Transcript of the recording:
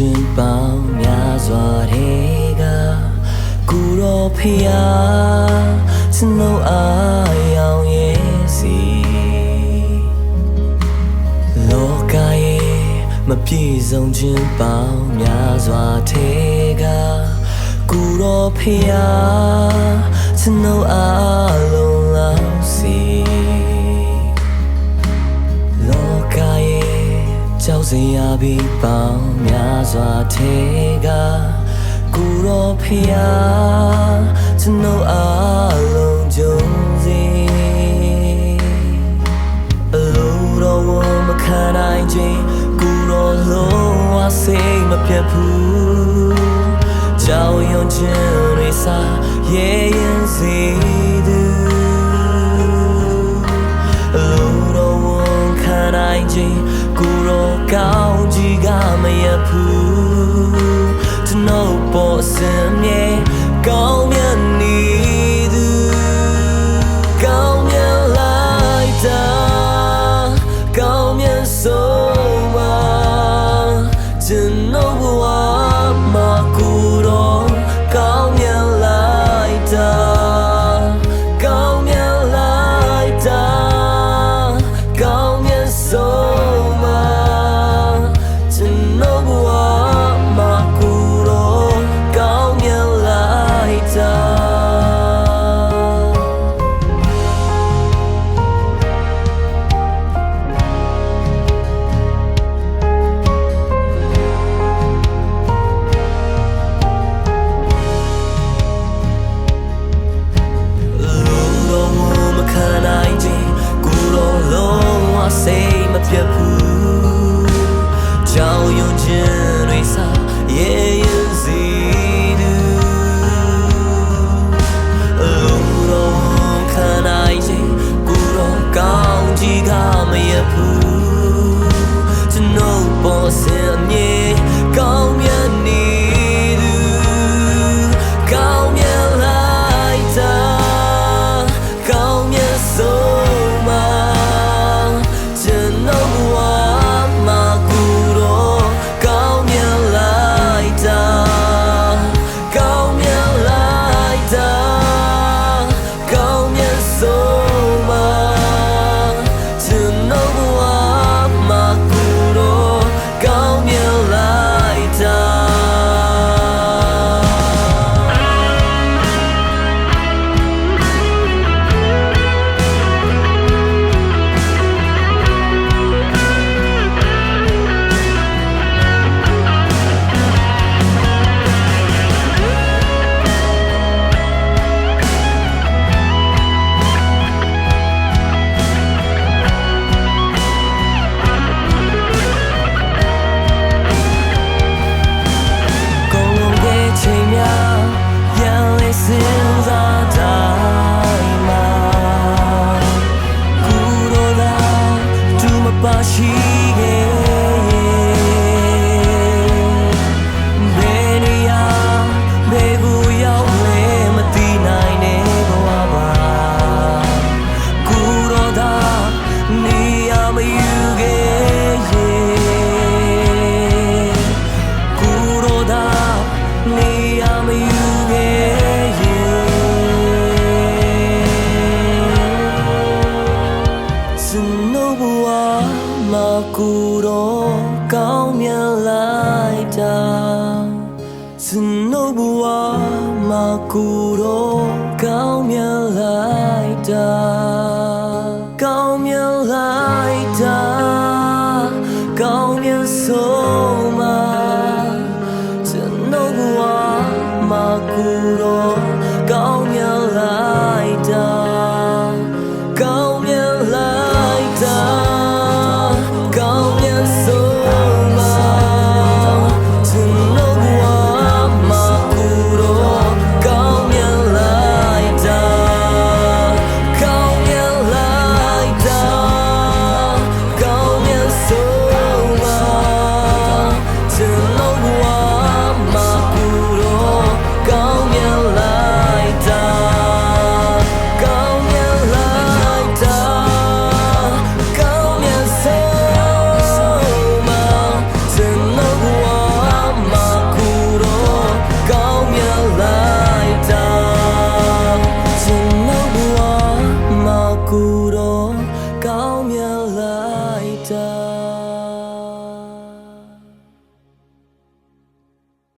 ချင်းပေါင်းများစွာတွေကကိုတော်ဖျားစနှုတ်အားရောင်ရဲ့စီလောကရဲ့မပြည့်စုံခြင်းပေါင်းများစွာထဲကကိုတော်ဖျားစနှုတ်အားလုံးလောက်စီလောကရဲ့ကြောက်စရာပြီးပေါင်းများ စွာထဲကကိုရောဖျားကျွန်ုပ်အားလုံးကြုံစေအလိုတော်ကိုမခံနိုင်ခြင်းကိုရောလုံးဝစိတ်မပြတ်ဘူးကြောက်ရွံ့ခြင်းတွေစားရဲရင်စေသူအလိုတော်ဝန်ခံနိုင်ခြင်း ကိုယ်တော်ကောင်းကြီးကမရဘူးကျွန်တော်ပေါ်စင်မြဲကောင်းမြတ်နေသူကောင်းမြတ်လိုက်တာကောင်းမြတ်ဆုံးမကျွန်တော် စားရဲရင်စီသူလူတော်ခံ မှာကိုယ်တော်ကောင်းမြတ်လိုက်တာစနိုးဘဝမှာကိုယ်တော်ကောင်းမြတ်လိုက်တာကောင်းမြတ်လိုက်